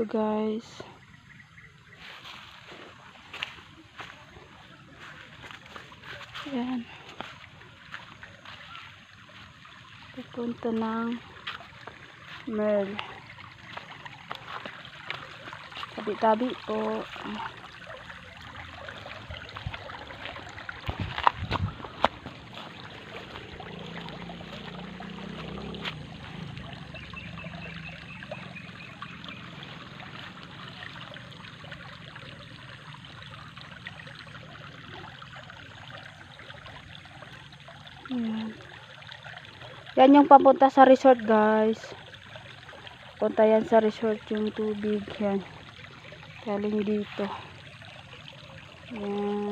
Ito guys. Ayan. Papunta ng Merl. Tabi-tabi po. Ayan. Yan yung papunta sa resort guys. Punta yan sa resort yung tubig. Yan. Galing dito. Yan.